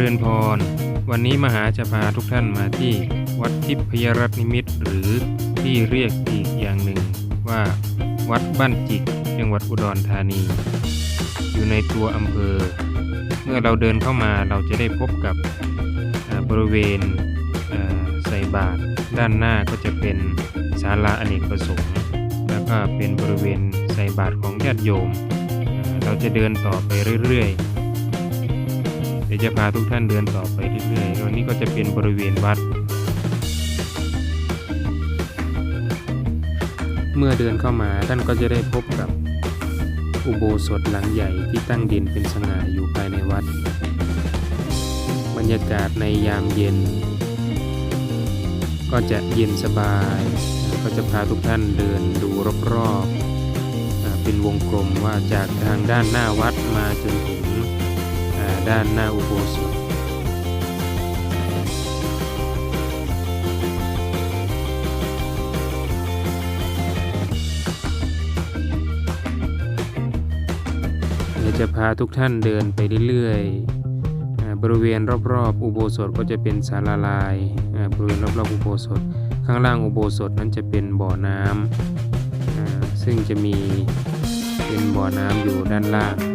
ริญพร วันนี้มหาจะพาทุกท่านมาที่วัดทิพยรัตนิมิตรหรือที่เรียกอีกอย่างหนึ่งว่า วัดบ้านจิกจังหวัดอุดรธานี อยู่ในตัวอำเภอ เมื่อเราเดินเข้ามาเราจะได้พบกับบริเวณใส่บาตรด้านหน้าก็จะเป็นศาลาอเนกประสงค์แล้วก็เป็นบริเวณใส่บาตรของญาติโยม เราจะเดินต่อไปเรื่อยๆ ดี๋ยวจะพาทุกท่านเดินต่อไปเรื่อยๆวันนี้ก็จะเป็นบริเวณวัด เมื่อเดินเข้ามาท่านก็จะได้พบกับอุโบสถหลังใหญ่ที่ตั้งเด่นเป็นสง่าอยู่ภายในวัด บรรยากาศในยามเย็น ก็จะเย็นสบาย ก็จะพาทุกท่านเดินดูรอบๆเป็นวงกลมว่าจากทางด้านหน้าวัดมาจนถึง ด้านหน้าอุโบสถจะพาทุกท่านเดินไปเรื่อยๆ บริเวณรอบๆ อุโบสถก็จะเป็นศาลาลาย บริเวณรอบๆ อุโบสถ ข้างล่างอุโบสถนั้นจะเป็นบ่อน้ำซึ่งจะมีเป็นบ่อน้ำอยู่ด้านล่าง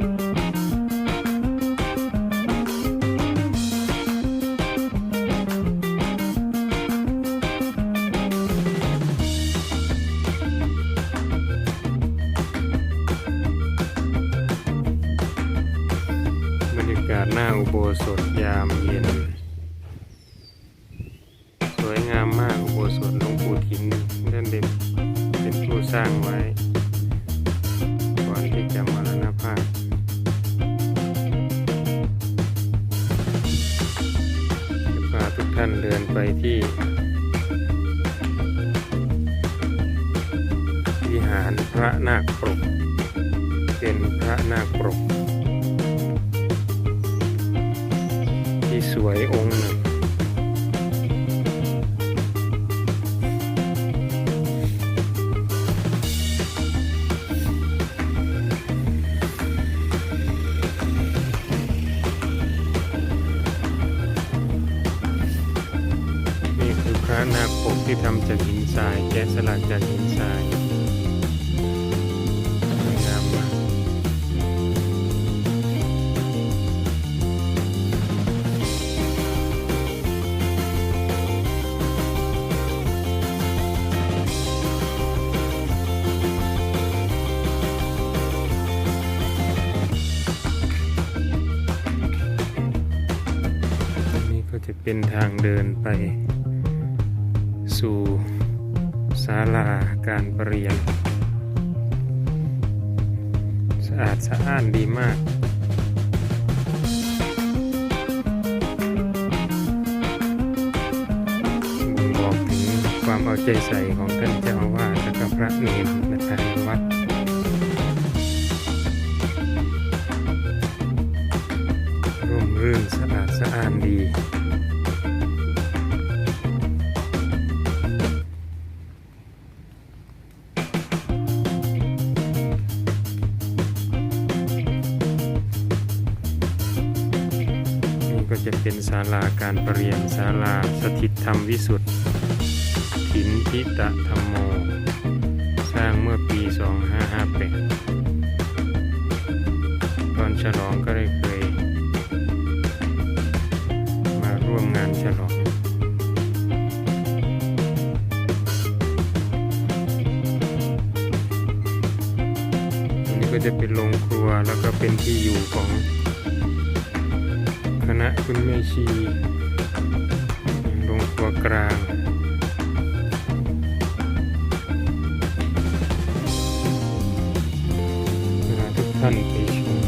สถยามเย็น สวยงามมากอุโบสถหลวงปู่ทิมท่านเด่นเป็นผู้สร้างไว้ ก่อนที่จะมรณภาพจะพาทุกท่านเดินไปที่วิหารพระนาคปรก เป็นพระนาคปรก สวยองค์หนึ่งนี่คือพระนาคปกที่ทำจากหินทรายแกะสลักจากหินทราย เป็นทางเดินไป สู่ศาลาการประเรียน สะอาดสะอ้านดีมากบ่งบอกถึงความเอาใจใส่ของท่านเจ้าอาวาสและก็พระเนรและภายในวัดร่มรื่นสะอาดสะอ้านดี ก็จะเป็นศาลาการประเรียนศาลาสถิตธรรมวิสุทธิ์ถินทิตะธรรมโม สร้างเมื่อปี 2558 ตอนฉลองก็ได้เคย มาร่วมงานฉลองอันนี้ก็จะเป็นโรงครัวแล้วก็เป็นที่อยู่ของ ณะคุณแม่ชีโรงครัวกลางเวลาทุกท่านไปชม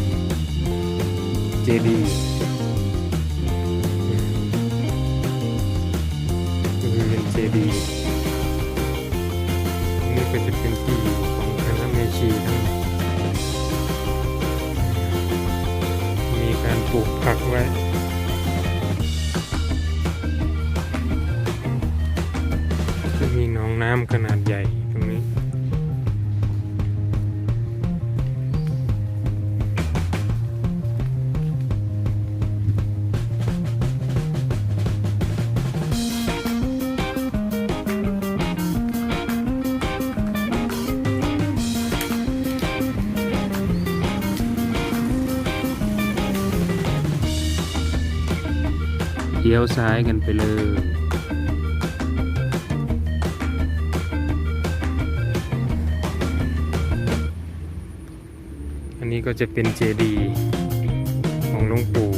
เจดีย์บริเวณเจดีย์อันนี้ก็จะเป็นที่อยู่ของคณะแม่ชีทั้งหมดมีการปลูกผักไว้้ำขนาดใหญ่ตรงนี้ เลี้ยวซ้ายกันไปเลย ก็จะเป็นเจดีย์ของหลวงปู่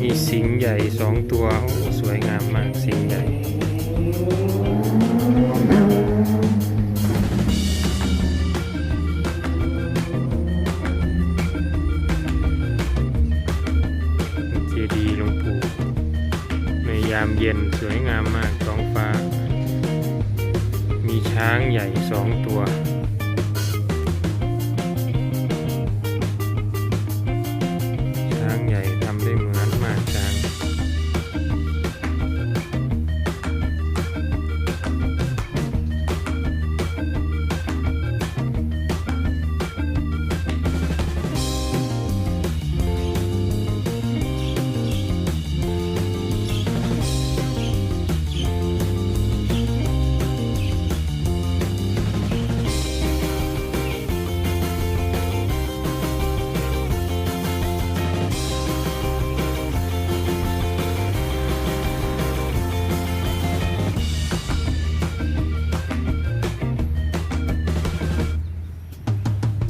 มีสิงห์ใหญ่สองตัวสวยงามมากสิงห์ใหญ่เจดีย์หลวงปู่ในยามเย็นสวยงามมากท้องฟ้า มีช้างใหญ่สองตัว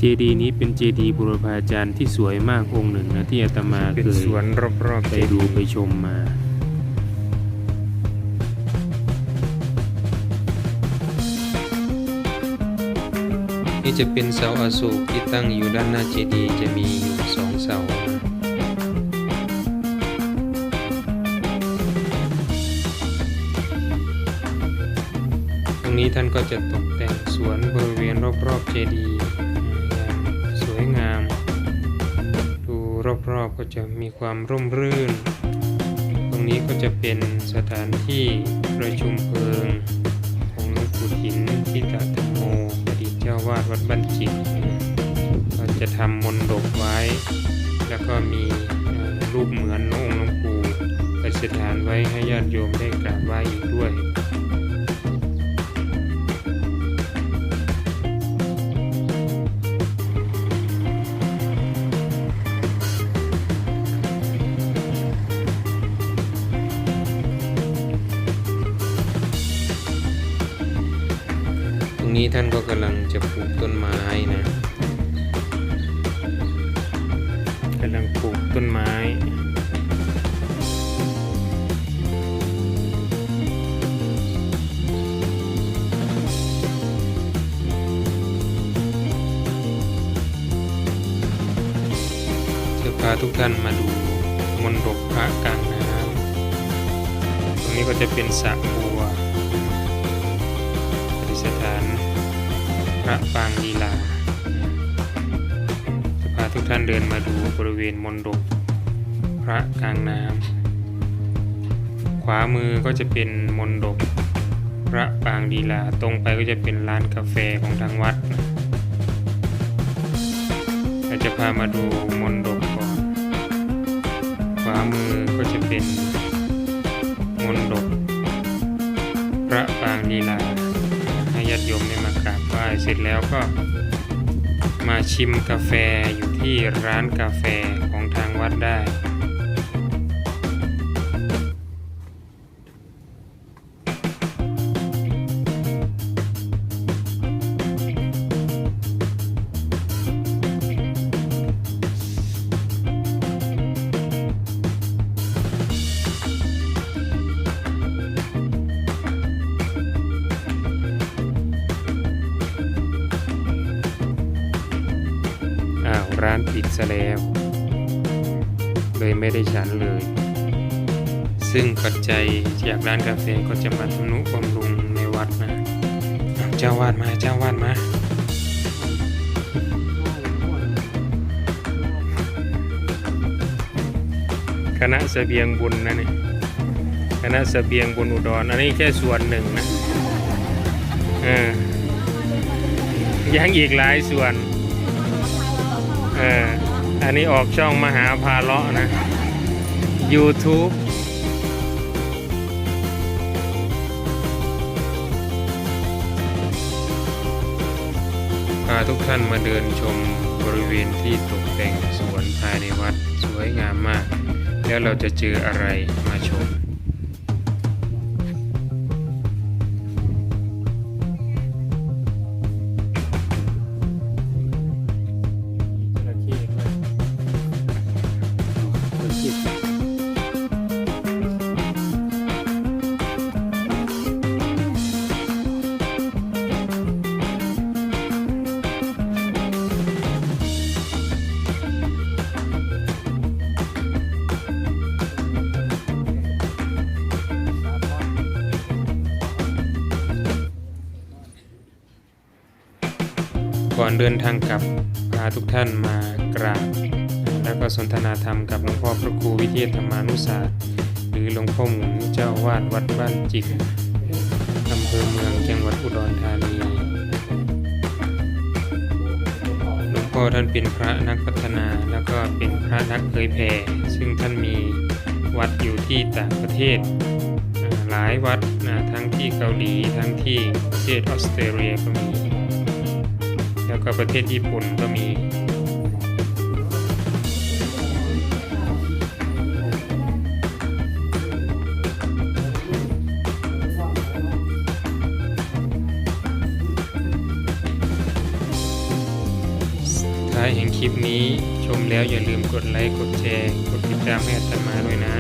เจดีย์นี้เป็นเจดีย์บุรพาจารย์ที่สวยมากองค์หนึ่งนะที่อาตมาเป็นเคยสวนรอบๆไปเจดูดีย์ไปชมมา นี่จะเป็นเสาอโศกที่ตั้งอยู่ด้านหน้าเจดีย์จะมีอยู่สองเสา ตรงนี้ท่านก็จะตกแต่งสวนบริเวณรอบๆเจดีย์ รอบๆก็จะมีความร่มรื่น ตรงนี้ก็จะเป็นสถานที่ประชุมเพลิง ของหลวงปู่ถินทิตธรรมโมอดีตเจ้าวาดวัดบ้านจิกก็จะทำมนดบไว้ แล้วก็มีรูปเหมือนองค์หลวงปู่ประดิษฐานไว้ให้ญาติโยมได้กราบไหว้อีกด้วย นี้ท่านก็กำลังจะปลูกต้นไม้นะกำลังปลูกต้นไม้จะพาทุกท่านมาดูมนดบพระกลางน้ำตรงนี้ก็จะเป็นสระบัว ระปางลีลา จะพาทุกท่านเดินมาดูบริเวณมณฑปพระกลางน้ำขวามือก็จะเป็นมณฑปพระปางลีลาตรงไปก็จะเป็นร้านกาแฟของทางวัดนะเราจะพามาดูมณฑปก่อนขวามือก็จะเป็นมณฑปพระปางลีลา ให้ญาติโยมได้มากราบไหว้เสร็จแล้วก็มาชิมกาแฟอยู่ที่ร้านกาแฟของทางวัดได้ ติดซะแล้ว เลยไม่ได้ฉันเลย ซึ่งปัจจัยจากร้านกาแฟก็จะมาทำนุบำรุงในวัดนะเจ้าวาดมาเจ้าวาดมาคณะเสบียงบุญนะนี่คณะเสบียงบุญอุดรอันนี้แค่ส่วนหนึ่งนะเออยังอีกหลายส่วน เอออันนี้ออกช่องมหาพาเลาะนะ YouTube พาทุกท่านมาเดินชมบริเวณที่ตกแต่งสวนภายในวัดสวยงามมาก แล้วเราจะเจออะไรมาชม ก่อนเดินทางกลับพาทุกท่านมากราบแล้วก็สนทนาธรรมกับหลวงพ่อพระครูวิเทศธรรมานุศาสตร์หรือหลวงพ่อหมุนเจ้าวาดวัดบ้านจิกอำเภอเมืองจังหวัดอุดรธานีหลวงพ่อท่านเป็นพระนักพัฒนาแล้วก็เป็นพระนักเผยแผ่ซึ่งท่านมีวัดอยู่ที่ต่างประเทศหลายวัดทั้งที่เกาหลีทั้งที่ประเทศออสเตรเลียก็มี แล้วก็ประเทศญี่ปุ่นก็มีท้ายแห่งคลิปนี้ชมแล้วอย่าลืมกดไลค์ กดแชร์ กดติดตามให้อาตมาด้วยนะ